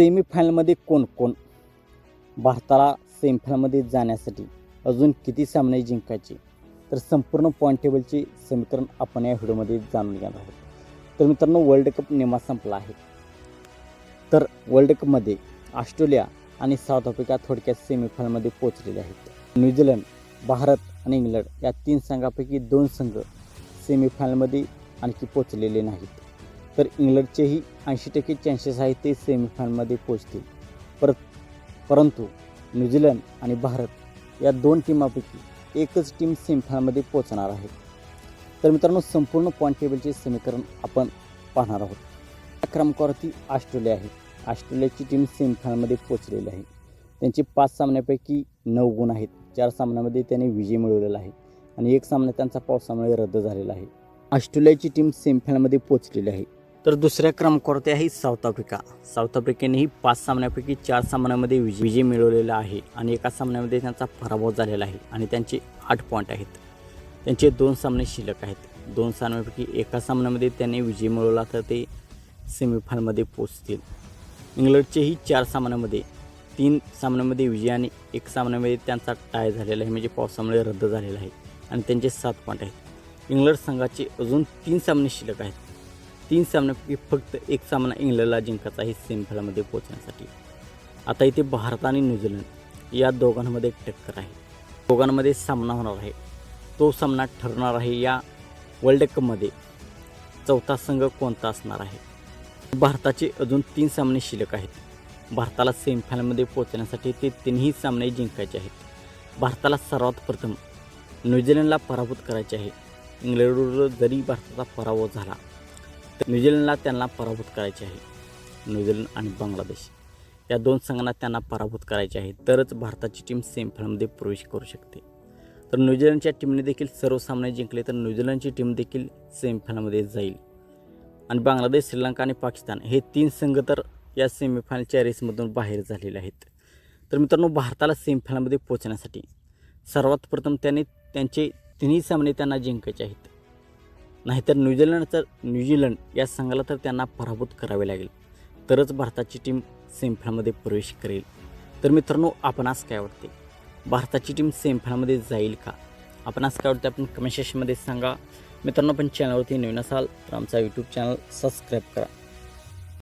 सेमीफायनलमध्ये कोण कोण? भारताला सेमीफायनलमध्ये जाण्यासाठी अजून किती सामने जिंकायचे? तर संपूर्ण पॉईंट टेबलचे समीकरण आपण या व्हिडिओमध्ये जाणून घेणार आहोत. तर मित्रांनो वर्ल्ड कप नेमा संपला आहे. तर वर्ल्ड कपमध्ये ऑस्ट्रेलिया आणि साऊथ आफ्रिका थोडक्यात सेमीफायनलमध्ये पोहोचलेले आहेत. न्यूझीलंड भारत आणि इंग्लंड या तीन संघापैकी दोन संघ सेमीफायनलमध्ये आणखी पोचलेले नाहीत. तर इंग्लंडचेही ऐंशी टक्के चान्सेस आहेत ते सेमीफायनलमध्ये पोचतील परत परंतु न्यूझीलंड आणि भारत या दोन टीमापैकी एकच टीम सेमीफायनलमध्ये पोचणार आहे. तर मित्रांनो संपूर्ण पॉईंट टेबलचे समीकरण आपण पाहणार आहोत. या क्रमांकावरती ऑस्ट्रेलिया आहे. ऑस्ट्रेलियाची टीम सेमीफायनलमध्ये पोचलेली आहे. त्यांचे पाच सामन्यापैकी नऊ गुण आहेत. चार सामन्यामध्ये त्याने विजय मिळवलेला आहे आणि एक सामना त्यांचा पावसामुळे रद्द झालेला आहे. ऑस्ट्रेलियाची टीम सेमीफायनलमध्ये पोचलेली आहे. तर दुसऱ्या क्रमांकावरती आहे साऊथ आफ्रिका. साऊथ आफ्रिकेनेही पाच सामन्यापैकी चार सामन्यामध्ये विजय विजय मिळवलेला आहे आणि एका सामन्यामध्ये त्यांचा पराभव झालेला आहे आणि त्यांचे आठ पॉईंट आहेत. त्यांचे दोन सामने शिल्लक आहेत. दोन सामन्यापैकी एका सामन्यामध्ये त्यांनी विजय मिळवला तर ते सेमीफायनलमध्ये पोचतील इंग्लंडचेही चार सामन्यामध्ये तीन सामन्यामध्ये विजय आणि एक सामन्यामध्ये त्यांचा टाय झालेला आहे. म्हणजे पावसामुळे रद्द झालेला आहे आणि त्यांचे सात पॉईंट आहेत. इंग्लंड संघाचे अजून तीन सामने शिल्लक आहेत. तीन सामने फक्त एक सामना इंग्लंडला जिंकायचा आहे सेमीफायनलमध्ये पोहोचण्यासाठी. आता इथे भारत आणि न्यूझीलंड या दोघांमध्ये एक टक्कर आहे. दोघांमध्ये सामना होणार आहे. तो सामना ठरणार आहे या वर्ल्ड कपमध्ये. चौथा संघ कोणता असणार आहे? भारताचे अजून तीन सामने शिल्लक आहेत. भारताला सेमीफायनलमध्ये पोहोचण्यासाठी ते तिन्ही सामने जिंकायचे आहेत. भारताला सर्वात प्रथम न्यूझीलंडला पराभूत करायचे आहे. इंग्लंडवर जरी भारताचा पराभव झाला न्यूझीलंडला त्यांना पराभूत करायचे आहे. न्यूझीलंड आणि बांगलादेश. या दोन संघांना त्यांना पराभूत करायचे आहे. तरच भारताची टीम सेमीफायनलमध्ये प्रवेश करू शकते. तर न्यूझीलंडच्या टीमने देखील सर्व सामने जिंकले तर न्यूझीलंडची टीम देखील सेमीफायनलमध्ये जाईल. आणि बांगलादेश श्रीलंका आणि पाकिस्तान हे तीन संघ तर या सेमीफायनलच्या रेसमधून बाहेर झालेले आहेत. तर मित्रांनो भारताला सेमीफायनलमध्ये पोहोचण्यासाठी सर्वात प्रथम त्याने त्यांचे तिन्ही सामने त्यांना जिंकायचे आहेत. नाहीतर न्यूझीलंडचं न्यूझीलंड या संघाला तर त्यांना पराभूत करावे लागेल. तरच भारताची टीम सेमीफायनलमध्ये प्रवेश करेल. तर मित्रांनो आपणास काय वाटते? भारताची टीम सेमीफायनलमध्ये जाईल का? आपणास काय वाटते? आपण कमेंट सेक्शनमध्ये सांगा. मित्रांनो आपण चॅनलवरती नवीन असाल तर आमचा यूट्यूब चॅनल सबस्क्राईब करा.